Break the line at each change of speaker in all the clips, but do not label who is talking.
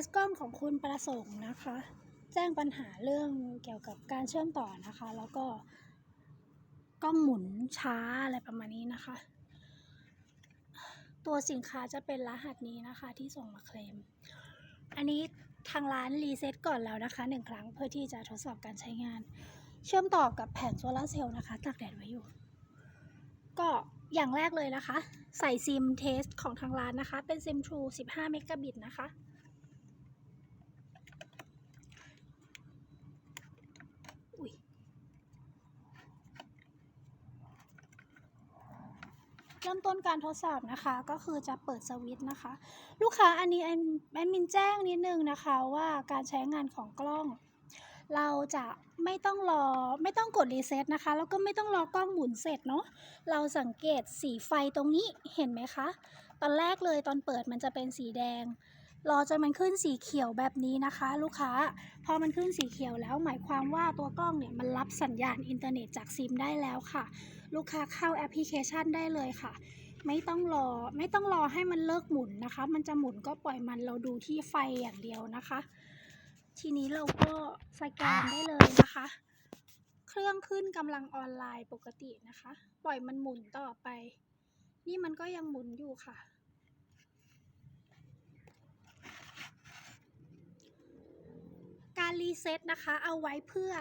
สกล้องของคุณประสงค์นะคะ แจ้งปัญหาเรื่องเกี่ยวกับการเชื่อมต่อนะคะ แล้วก็กล้องหมุนช้าอะไรประมาณนี้นะคะ ตัวสินค้าจะเป็นรหัสนี้นะคะที่ส่งมาเคลม อันนี้ทางร้านรีเซ็ตก่อนแล้วนะคะหนึ่งครั้งเพื่อที่จะทดสอบการใช้งาน เชื่อมต่อกับแผงโซลาร์เซลล์นะคะตากแดดไว้อยู่ ก็อย่างแรกเลยนะคะ ใส่ซิมเทสของทางร้านนะคะ เป็นซิม True 15 เมกะบิตนะคะ อุ๊ย เริ่มต้นการทดสอบนะคะ ก็คือจะเปิดสวิตช์นะคะ ลูกค้าอันนี้แอดมินแจ้งนิดนึงนะคะว่าการใช้งานของกล้อง เราจะไม่ต้องรอไม่ต้องกดรีเซ็ตนะคะ แล้วก็ไม่ต้องรอกล้องหมุนเสร็จเนาะเราสังเกตสีไฟตรงนี้เห็นไหมคะ ตอนแรกเลยตอนเปิดมันจะเป็นสีแดง รอจนมันขึ้นสีเขียวแบบนี้นะคะ ลูกค้า พอมันขึ้นสีเขียวแล้วหมายความว่าตัวกล้องเนี่ยมันรับสัญญาณอินเทอร์เน็ตจากซิมได้แล้วค่ะ ลูกค้าเข้าแอปพลิเคชันได้เลยค่ะ ไม่ต้องรอไม่ต้องรอให้มันเลิกหมุนนะคะ มันจะหมุนก็ปล่อยมันเราดูที่ไฟอย่างเดียวนะคะ ทีนี้เราก็สแกนได้เลยนะคะ เครื่องขึ้นกำลังออนไลน์ปกตินะคะ ปล่อยมันหมุนต่อไป นี่มันก็ยังหมุนอยู่ค่ะ การรีเซ็ตนะคะ เอาไว้เพื่อ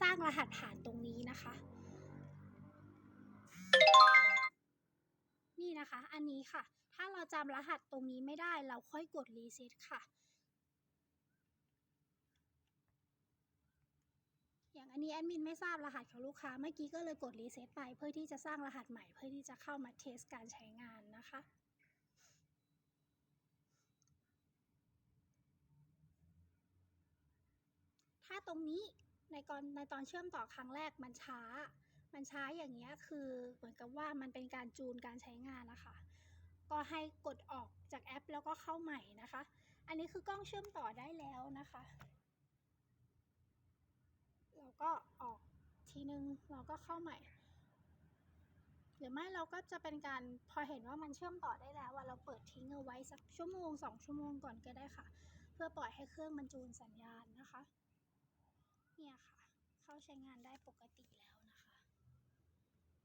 สร้างรหัสผ่านตรงนี้นะคะ นี่นะคะ อันนี้ค่ะ ถ้าเราจำรหัสตรงนี้ไม่ได้เราค่อยกดรีเซ็ตค่ะ อย่างอันนี้แอดมินไม่ทราบรหัสของลูกค้า เมื่อกี้ก็เลยกดรีเซ็ตไปเพื่อที่จะสร้างรหัสใหม่เพื่อที่จะเข้ามาเทสการใช้งานนะคะ ถ้า ตรงนี้ในตอนในตอนเชื่อมต่อครั้งแรกมันช้า มันช้าอย่างเงี้ยคือเหมือนกับว่ามันเป็นการจูนการใช้งานนะคะ ก็ให้กดออกจากแอปแล้วก็เข้าใหม่นะคะ อันนี้คือกล้องเชื่อมต่อได้แล้วนะคะเราก็ออกทีนึงเราก็เข้าใหม่ หรือไม่เราก็จะเป็นการพอเห็นว่ามันเชื่อมต่อได้แล้วว่าเราเปิดทิ้งเอาไว้สักชั่วโมงสองชั่วโมงก่อนก็ได้ค่ะ เพื่อปล่อยให้เครื่องมันจูนสัญญาณนะคะ เนี่ยค่ะ เข้าใช้งานได้ปกติแล้วนะคะ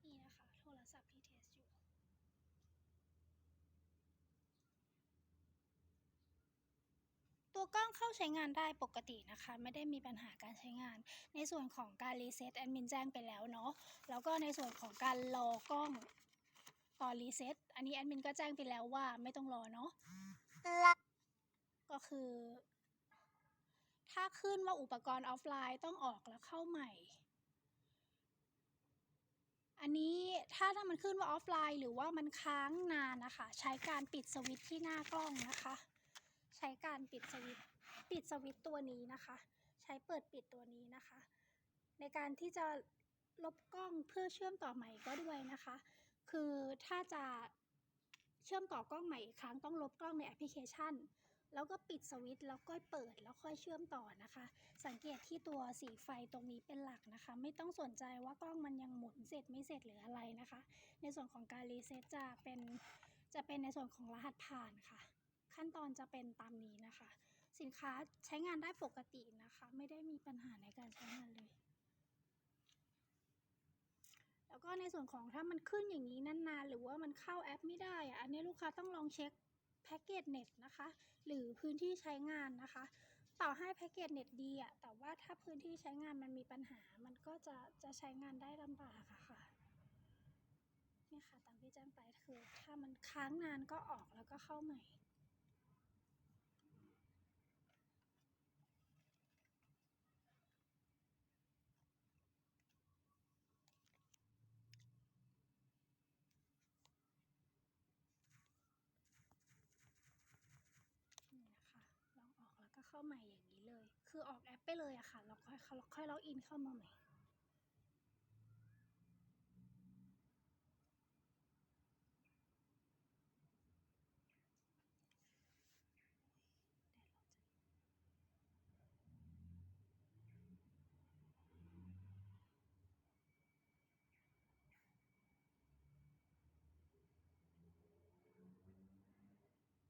นี่นะคะ โทรศัพท์ที่เทสอยู่ ตัวกล้องเข้าใช้งานได้ปกตินะคะ ไม่ได้มีปัญหาการใช้งาน ในส่วนของการรีเซ็ตแอดมินแจ้งไปแล้วเนาะแล้วก็ในส่วนของการรอกล้องตอนรีเซ็ตอันนี้แอดมินก็แจ้งไปแล้วว่าไม่ต้องรอเนาะก็คือ ถ้าขึ้นว่าอุปกรณ์ออฟไลน์ต้องออกแล้วเข้าใหม่ อันนี้ถ้าถ้ามันขึ้นว่าออฟไลน์ หรือว่ามันค้างนานนะคะ ใช้การปิดสวิตช์ที่หน้ากล้องนะคะ ใช้การปิดสวิตช์ปิดสวิตช์ตัวนี้นะคะ ใช้เปิดปิดตัวนี้นะคะ ในการที่จะลบกล้องเพื่อเชื่อมต่อใหม่ก็ด้วยนะคะ คือถ้าจะเชื่อมต่อกล้องใหม่อีกครั้งต้องลบกล้องในแอปพลิเคชัน แล้วก็ปิดสวิตช์แล้วก็เปิดแล้วค่อยเชื่อมต่อนะคะ สังเกตที่ตัวสีไฟตรงนี้เป็นหลักนะคะ ไม่ต้องสนใจว่ากล้องมันยังหมุนเสร็จไม่เสร็จหรืออะไรนะคะ ในส่วนของการรีเซ็ตจะเป็นจะเป็นในส่วนของรหัสผ่านค่ะ ขั้นตอนจะเป็นตามนี้นะคะ สินค้าใช้งานได้ปกตินะคะ ไม่ได้มีปัญหาในการใช้งานเลยแล้วก็ในส่วนของถ้ามันขึ้นอย่างนี้นานๆ หรือว่ามันเข้าแอปไม่ได้อะอันนี้ลูกค้าต้องลองเช็ค แพ็กเกจเน็ตนะคะ หรือพื้นที่ใช้งานนะคะ ต่อให้แพ็กเกจเน็ตดีอะแต่ว่าถ้าพื้นที่ใช้งานมันมีปัญหา มันก็จะจะใช้งานได้ลำบากอะค่ะนี่ค่ะตามที่แจ้งไปคือถ้ามันค้างนานก็ออกแล้วก็เข้าใหม่ นี่นะคะลองออกแล้วก็เข้า ใหม่อย่างนี้เลย คือออกแอปไปเลยอะค่ะแล้วค่อยค่อยล็อกอินเข้ามาใหม่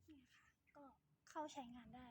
นี่ค่ะ ก็เข้าใช้งานได้